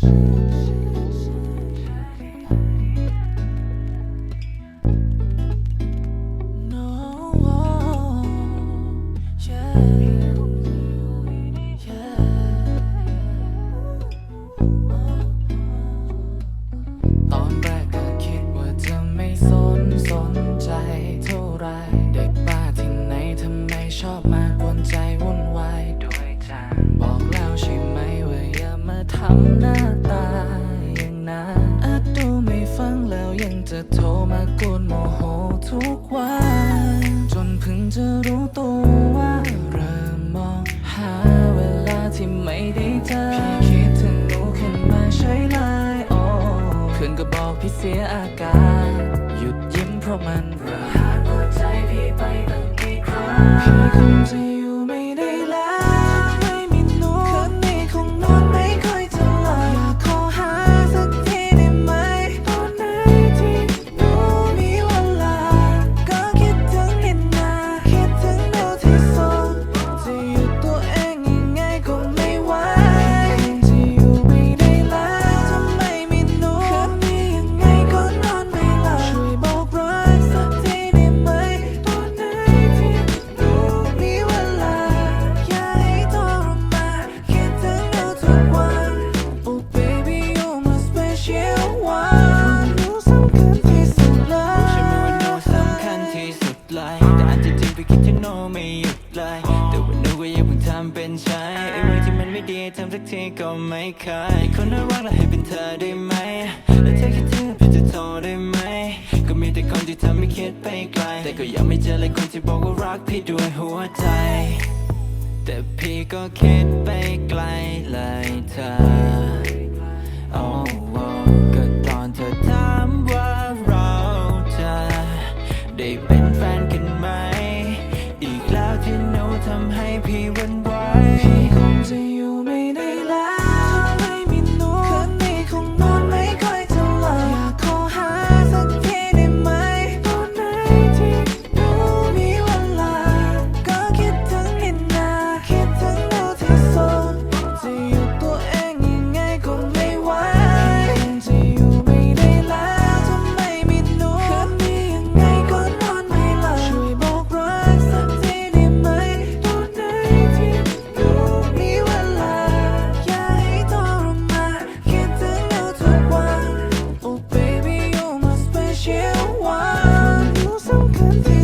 ตอนแรกก็คิดว่าจะไม่สนสนใจเท่าไร เด็กบ้าที่ไหนทำไมชอบมากวนใจวุ่นวายด้วยจังบอกแล้วใช่ไหมว่าอย่ามาทำน้า จะรู้ตัวว่าเริ่มมองหาเวลาที่ไม่ได้เจอพี่คิดถึงหนูขึ้นมาใช้ไลน์โอ้เพื่อนก็บอกพี่เสียอาการ หยุดยิ้มเพราะมันระหาหัวใจพี่ไปตั้งกี่ครั้งพี่คงจะ ใช้ไอ้เรื่องที่มันไม่ดีทำสักทีก็ไม่เคยไอคนน่ารักเราให้เป็นเธอได้ไหม แล้วเธอคิดถึงพี่จะโทรได้ไหม ก็มีแต่คนที่ทำให้คิดไปไกล แต่ก็ยังไม่เจอเลยคนที่บอกว่ารักพี่ด้วยหัวใจ แต่พี่ก็คิดไปไกลเลยเธอ ไหม something